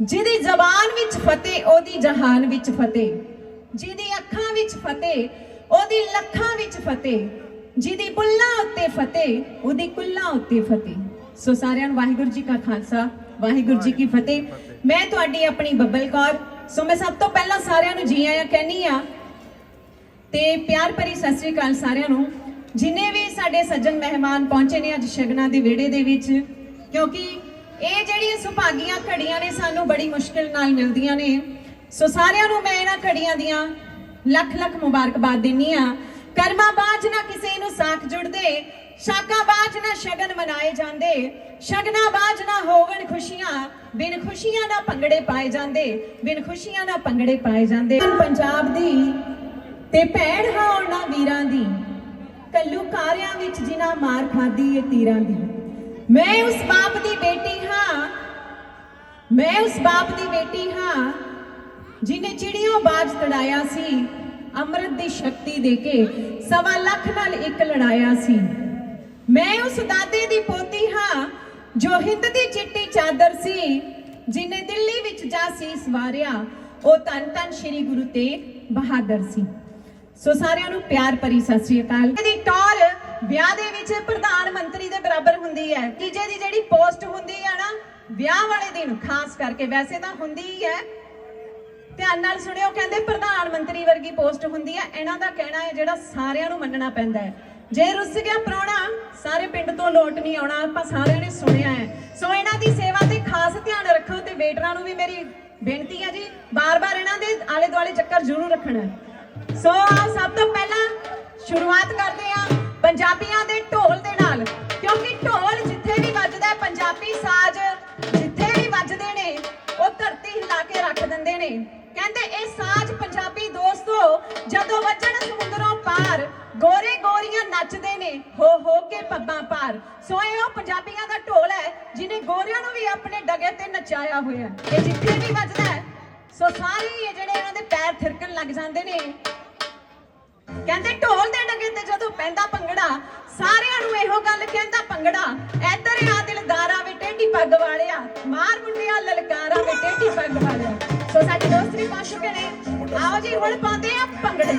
ਜਿਹਦੀ ਜ਼ਬਾਨ ਵਿੱਚ ਫਤਿਹ ਉਹਦੀ ਜਹਾਨ ਵਿੱਚ ਫਤਿਹ। ਜਿਹਦੀ ਅੱਖਾਂ ਵਿੱਚ ਫਤਿਹ ਉਹਦੀ ਲੱਖਾਂ ਵਿੱਚ ਫਤਿਹ। ਜਿਹਦੀ ਬੁੱਲਾਂ ਉੱਤੇ ਫਤਿਹ ਉਹਦੀ ਕੁੱਲਾਂ ਉੱਤੇ ਫਤਿਹ। ਸੋ ਸਾਰਿਆਂ ਨੂੰ ਵਾਹਿਗੁਰੂ ਜੀ ਕਾ ਖਾਲਸਾ ਵਾਹਿਗੁਰੂ ਜੀ ਕੀ ਫਤਿਹ। ਮੈਂ ਤੁਹਾਡੀ ਆਪਣੀ ਬੱਬਲ ਕੌਰ। ਸੋ ਮੈਂ ਸਭ ਤੋਂ ਪਹਿਲਾਂ ਸਾਰਿਆਂ ਨੂੰ ਜੀ ਆਇਆਂ ਕਹਿੰਨੀ ਆ ਤੇ ਪਿਆਰ ਭਰੀ ਸਤਿ ਸ੍ਰੀ ਅਕਾਲ ਸਾਰਿਆਂ ਨੂੰ। ਜਿਨੇ ਵੀ ਸਾਡੇ ਸੱਜਣ ਮਹਿਮਾਨ ਪਹੁੰਚੇ ਨੇ ਅੱਜ ਸ਼ਗਨਾਂ ਦੇ ਵਿਹੜੇ ਦੇ ਵਿੱਚ ਕਿਉਂਕਿ ਇਹ ਜਿਹੜੀਆਂ ਸੁਭਾਗੀਆਂ ਘੜੀਆਂ ਨੇ ਸਾਨੂੰ ਬੜੀ ਮੁਸ਼ਕਿਲ ਨਾਲ ਮਿਲਦੀਆਂ ਨੇ। ਸੋ ਸਾਰਿਆਂ ਨੂੰ ਮੈਂ ਇਹਨਾਂ ਘੜੀਆਂ ਦੀਆਂ ਲੱਖ ਲੱਖ ਮੁਬਾਰਕਬਾਦ ਦਿੰਨੀ ਆ। ਕਰਮਾ ਬਾਝ ਨਾ ਕਿਸੇ ਨੂੰ ਸਾਖ ਜੁੜਦੇ ਸ਼ਾਕਾ ਬਾਝ ਨਾ ਸ਼ਗਨ ਮਨਾਏ ਜਾਂਦੇ, ਸ਼ਗਨਾ ਬਾਝ ਨਾ ਹੋਵਣ ਖੁਸ਼ੀਆਂ, ਬਿਨ ਖੁਸ਼ੀਆਂ ਨਾ ਭੰਗੜੇ ਪਾਏ ਜਾਂਦੇ, ਬਿਨ ਖੁਸ਼ੀਆਂ ਨਾ ਭੰਗੜੇ ਪਾਏ ਜਾਂਦੇ। ਪੰਜਾਬ ਦੀ ਤੇ ਭੈਣ ਹਾਂ ਉਹਨਾਂ ਵੀਰਾਂ ਦੀ, ਕੱਲੂ ਕਾਰਿਆਂ ਵਿੱਚ ਜਿਨ੍ਹਾਂ ਮਾਰ ਖਾਦੀ ਏ ਤੀਰਾਂ ਦੀ। ਮੈਂ ਉਸ ਬਾਪ ਦੀ ਬੇਟੀ ਮੈਂ ਉਸ ਬਾਪ ਦੀ ਬੇਟੀ ਹਾਂ ਜਿਨੇ ਚਿੜੀਆਂ ਬਾਜ ਤੜਾਇਆ ਸੀ, ਅੰਮ੍ਰਿਤ ਦੀ ਸ਼ਕਤੀ ਦੇ ਕੇ ਸਵਾ ਲੱਖ ਨਾਲ ਇੱਕ ਲੜਾਇਆ ਸੀ। ਮੈਂ ਉਸ ਦਾਦੇ ਦੀ ਪੋਤੀ ਹਾਂ, ਜੋ ਹਿੰਦ ਦੀ ਚਿੱਟੀ ਚਾਦਰ ਸੀ ਜਿਨੇ ਦਿੱਲੀ ਵਿੱਚ ਜਾ ਸੀਸ ਵਾਰਿਆ, ਉਹ ਧੰਨ ਧੰਨ ਸ੍ਰੀ ਗੁਰੂ ਤੇਗ ਬਹਾਦਰ ਸੀ। ਸੋ ਸਾਰਿਆਂ ਨੂੰ ਪਿਆਰ ਭਰੀ ਸਤਿ ਸ੍ਰੀ ਅਕਾਲ। ਇਹਦੀ ਟੌਰ ਵਿਆਹ ਦੇ ਵਿੱਚ ਪ੍ਰਧਾਨ ਮੰਤਰੀ ਦੇ ਬਰਾਬਰ ਹੁੰਦੀ ਹੈ, ਤੀਜੇ ਦੀ ਜਿਹੜੀ ਪੋਸਟ ਹੁੰਦੀ ਵਿਆਹ ਵਾਲੇ ਦਿਨ, ਖਾਸ ਕਰਕੇ ਵੈਸੇ ਤਾਂ ਹੁੰਦੀ ਹੀ ਹੈ। ਧਿਆਨ ਨਾਲ ਸੁਣਿਓ, ਕਹਿੰਦੇ ਪ੍ਰਧਾਨ ਮੰਤਰੀ ਵਰਗੀ ਪੋਸਟ ਹੁੰਦੀ ਹੈ। ਇਹਨਾਂ ਦਾ ਕਹਿਣਾ ਹੈ, ਜਿਹੜਾ ਸਾਰਿਆਂ ਨੂੰ ਮੰਨਣਾ ਪੈਂਦਾ ਹੈ। ਜੇ ਰੁੱਸ ਗਿਆ ਪ੍ਰਾਹੁਣਾ, ਸਾਰੇ ਪਿੰਡ ਤੋਂ ਲੋਟ ਨਹੀਂ ਆਉਣਾ, ਆਪਾਂ ਸਾਰਿਆਂ ਨੇ ਸੁਣਿਆ ਹੈ। ਸੋ ਇਹਨਾਂ ਦੀ ਸੇਵਾ ਤੇ ਖਾਸ ਧਿਆਨ ਰੱਖੋ ਤੇ ਵੇਟਰਾਂ ਨੂੰ ਵੀ ਮੇਰੀ ਬੇਨਤੀ ਹੈ ਜੀ, ਬਾਰ-ਬਾਰ ਇਹਨਾਂ ਦੇ ਆਲੇ ਦੁਆਲੇ ਚੱਕਰ ਜ਼ਰੂਰ ਰੱਖਣਾ ਸੋ ਸਭ ਤੋਂ ਪਹਿਲਾਂ ਸ਼ੁਰੂਆਤ ਕਰਦੇ ਨੇ। ਕਹਿੰਦੇ ਇਹ ਸਾਜ਼ ਪੰਜਾਬੀ ਦੋਸਤੋ, ਜਦੋਂ ਵੱਜਣ ਸਮੁੰਦਰੋਂ ਪਾਰ, ਗੋਰੇ ਗੋਰੀਆਂ ਨੱਚਦੇ ਨੇ, ਹੋ ਹੋ ਕੇ ਪੱਬਾਂ ਪਾਰ। ਸੋ ਇਹ ਉਹ ਪੰਜਾਬੀਆਂ ਦਾ ਢੋਲ ਹੈ, ਜਿਹਨੇ ਗੋਰਿਆਂ ਨੂੰ ਵੀ ਆਪਣੇ ਡਗੇ ਤੇ ਨਚਾਇਆ ਹੋਇਆ ਇਹ ਜਿੱਥੇ ਵੀ ਵੱਜਦਾ ਹੈ, ਸੋ ਸਾਰੇ ਇਹ ਜਿਹੜੇ ਇਹਨਾਂ ਦੇ ਪੈਰ ਥਿਰਕਣ ਲੱਗ ਜਾਂਦੇ ਨੇ। ਕਹਿੰਦੇ ਢੋਲ ਦੇ ਡਗੇ ਤੇ ਜਦੋਂ ਪੈਂਦਾ ਭੰਗੜਾ, ਸਾਰਿਆਂ ਨੂੰ ਇਹੋ ਗੱਲ ਕਹਿੰਦਾ ਭੰਗੜਾ, ਇੱਧਰ ਆ ਦਿਲਦਾਰਾ ਵੇ ਟੇਢੀ ਪੱਗ ਵਾਲਿਆ, ਮਾਰ ਮੁੰਡਿਆ ਲਲਕਾਰਾ ਵੇ ਟੇਢੀ ਪੱਗ ਵਾਲਿਆ। ਸਾਡੇ ਦੋਸਤ ਵੀ ਪਹੁੰਚ ਚੁੱਕੇ ਨੇ। ਆਓ ਜੀ ਹੁਣ ਪਾਉਂਦੇ ਆ ਭੰਗੜੇ।